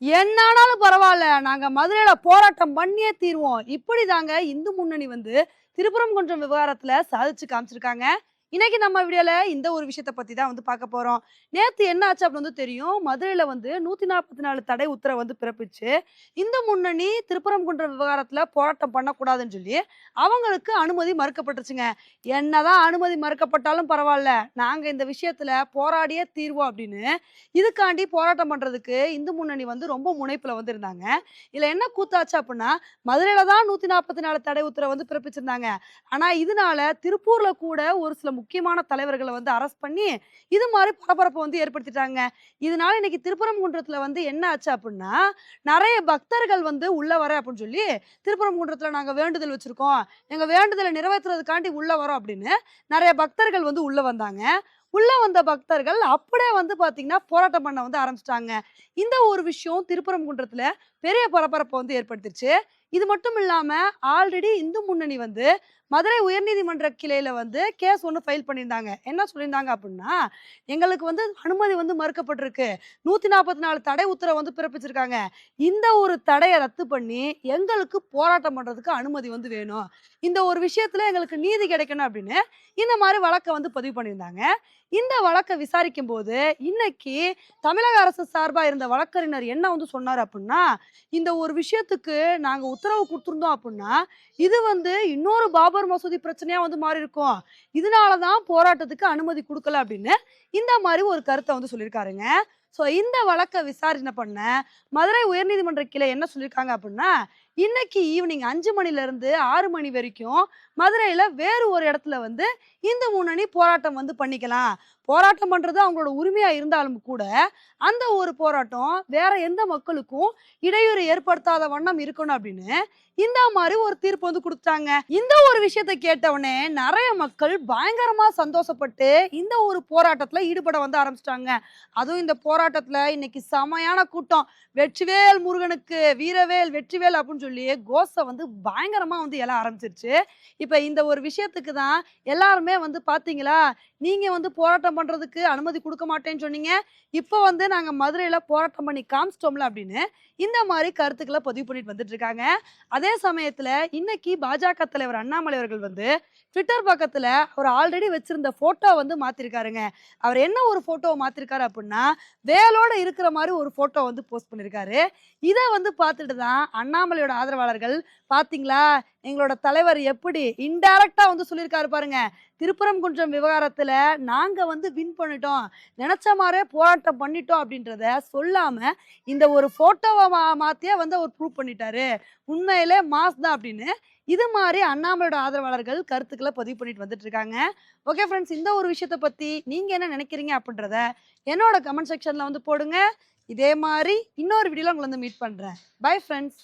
என்னானாலும் பரவாயில்ல. நாங்க மதுரையில போராட்டம் பண்ணியே தீருவோம். இப்படி தாங்க இந்து முன்னணி வந்து திருப்பரங்குன்றம் விவகாரத்துல சாதிச்சு காமிச்சிருக்காங்க. இன்னைக்கு நம்ம வீடியோல இந்த ஒரு விஷயத்த பத்தி தான் வந்து பார்க்க போறோம். நேத்து என்ன ஆச்சு அப்படின்னு வந்து தெரியும். மதுரையில வந்து நூத்தி நாற்பத்தி நாலு தடை உத்தரவு வந்து பிறப்பிச்சு இந்து முன்னணி திருப்பரங்குன்றம் விவகாரத்துல போராட்டம் பண்ணக்கூடாதுன்னு சொல்லி அவங்களுக்கு அனுமதி மறுக்கப்பட்டுருச்சுங்க. என்னதான் அனுமதி மறுக்கப்பட்டாலும் பரவாயில்ல. நாங்க இந்த விஷயத்துல போராடியே தீர்வோம் அப்படின்னு இதுக்காண்டி போராட்டம் பண்றதுக்கு இந்து முன்னணி வந்து ரொம்ப முனைப்புல வந்து இருந்தாங்க இதுல என்ன கூத்தாச்சு அப்படின்னா மதுரையில தான் நூத்தி நாற்பத்தி நாலு தடை உத்தரவு வந்து பிறப்பிச்சிருந்தாங்க. ஆனா இதனால திருப்பூர்ல கூட ஒரு சில முக்கியமான தலைவர்களை வந்து அரெஸ்ட் பண்ணி இது மாதிரி பரபரப்பை வந்து ஏற்படுத்திட்டாங்க. இதனால இன்னைக்கு திருப்பரங்குன்றத்தில் வந்து என்ன ஆச்சு அப்படின்னா நிறைய பக்தர்கள் வந்து உள்ள வர அப்படின்னு சொல்லி திருப்பரங்குன்றத்தில் நாங்கள் வேண்டுதல் வச்சிருக்கோம். எங்கள் வேண்டுதலை நிறைவேற்றுறதுக்காண்டி உள்ள வரோம் அப்படின்னு நிறைய பக்தர்கள் வந்து உள்ள வந்தாங்க. உள்ள வந்த பக்தர்கள் அப்படியே வந்து பாத்தீங்கன்னா போராட்டம் பண்ண வந்து ஆரம்பிச்சிட்டாங்க. இந்த ஒரு விஷயம் திருப்பரங்குன்றத்துல பெரிய பரபரப்பை வந்து ஏற்படுத்திருச்சு. இது மட்டும் இல்லாமல் ஆல்ரெடி இந்து முன்னணி வந்து மதுரை உயர்நீதிமன்ற கிளையில் வந்து கேஸ் ஒன்று ஃபைல் பண்ணியிருந்தாங்க. என்ன சொல்லியிருந்தாங்க அப்படின்னா எங்களுக்கு வந்து அனுமதி வந்து மறுக்கப்பட்டிருக்கு. நூற்றி நாற்பத்தி நாலு தடை உத்தரவு வந்து பிறப்பிச்சிருக்காங்க. இந்த ஒரு தடையை ரத்து பண்ணி எங்களுக்கு போராட்டம் பண்ணுறதுக்கு அனுமதி வந்து வேணும். இந்த ஒரு விஷயத்தில் எங்களுக்கு நீதி கிடைக்கணும் அப்படின்னு இந்த மாதிரி வழக்கை வந்து பதிவு பண்ணியிருந்தாங்க. இந்த வழக்கை விசாரிக்கும் போது இன்னைக்கு தமிழக அரசு சார்பா இருந்த வழக்கறிஞர் என்ன வந்து சொன்னார் அப்படின்னா இந்த ஒரு விஷயத்துக்கு நாங்க உத்தரவு கொடுத்துருந்தோம் அப்படின்னா இது வந்து இன்னொரு பாபர் மசூதி பிரச்சனையா வந்து மாறி இருக்கும் இதனாலதான் போராட்டத்துக்கு அனுமதி கொடுக்கல அப்படின்னு இந்த மாதிரி ஒரு கருத்தை வந்து சொல்லியிருக்காருங்க. ஸோ இந்த வழக்கை விசாரணை பண்ண மதுரை உயர்நீதிமன்ற கிளை என்ன சொல்லியிருக்காங்க அப்படின்னா இன்னைக்கு ஈவினிங் அஞ்சு மணிலேருந்து ஆறு மணி வரைக்கும் மதுரையில் வேறு ஒரு இடத்துல வந்து இந்து முன்னணி போராட்டம் வந்து பண்ணிக்கலாம். போராட்டம் பண்ணுறது அவங்களோட உரிமையாக இருந்தாலும் கூட அந்த ஒரு போராட்டம் வேற எந்த மக்களுக்கும் இடையூறு ஏற்படுத்தாத வண்ணம் இருக்கணும் அப்படின்னு இந்த மாதிரி ஒரு தீர்ப்பு வந்து கொடுத்தாங்க. இந்த ஒரு விஷயத்தை கேட்டவுடனே நிறைய மக்கள் பயங்கரமாக சந்தோஷப்பட்டு இந்த ஒரு போராட்டத்தில் ஈடுபட வந்து ஆரம்பிச்சிட்டாங்க. அதுவும் இந்த போராட்டம் போராட்டத்துல இன்னைக்கு செமையான கூட்டம். வெற்றிவேல் முருகனுக்கு வீரவேல் வெற்றிவேல் அப்படின்னு சொல்லி கோஷை வந்து பயங்கரமா வந்து எல்லாம் ஆரம்பிச்சிருச்சு. இப்ப இந்த ஒரு விஷயத்துக்கு தான் எல்லாருமே வந்து பாத்தீங்களா நீங்க வந்து போராட்டம் பண்றதுக்கு அனுமதி கொடுக்க மாட்டேன்னு சொன்னீங்க. இப்போ வந்து நாங்க மதுரையில போராட்டம் பண்ணி காமிச்சிட்டோம்ல அப்படின்னு இந்த மாதிரி கருத்துக்களை பதிவு பண்ணிட்டு வந்துட்டு இருக்காங்க. அதே சமயத்துல இன்னைக்கு பாஜக தலைவர் அண்ணாமலை அவர்கள் வந்து ட்விட்டர் பக்கத்துல அவர் ஆல்ரெடி வச்சிருந்த போட்டோ வந்து மாத்திருக்காருங்க. அவர் என்ன ஒரு போட்டோவை மாத்திருக்காரு அப்படின்னா வேலோட இருக்கிற மாதிரி ஒரு போட்டோ வந்து போஸ்ட் பண்ணியிருக்காரு இதை வந்து பார்த்துட்டு தான் அண்ணாமலையோட ஆதரவாளர்கள் பார்த்தீங்களா? எங்களோட தலைவர் எப்படி இன்டைரக்டா வந்து சொல்லியிருக்காரு பாருங்க. திருப்பரங்குன்றம் விவகாரத்துல நாங்க வந்து வின் பண்ணிட்டோம். நினைச்ச மாதிரியே போராட்டம் பண்ணிட்டோம் அப்படின்றத சொல்லாம இந்த ஒரு போட்டோவை மா மாத்தியே வந்து அவர் ப்ரூவ் பண்ணிட்டாரு. உண்மையிலே மாஸ் தான் அப்படின்னு இது மாதிரி அண்ணாமலையோட ஆதரவாளர்கள் கருத்துக்களை பதிவு பண்ணிட்டு வந்துட்டு இருக்காங்க. ஓகே ஃப்ரெண்ட்ஸ் இந்த ஒரு விஷயத்தை பத்தி நீங்க என்ன நினைக்கிறீங்க அப்படின்றத என்னோட கமெண்ட் செக்ஷன்ல வந்து போடுங்க. இதே மாதிரி இன்னொரு வீடியோவில் உங்களை வந்து மீட் பண்ணுறேன் பை ஃப்ரெண்ட்ஸ்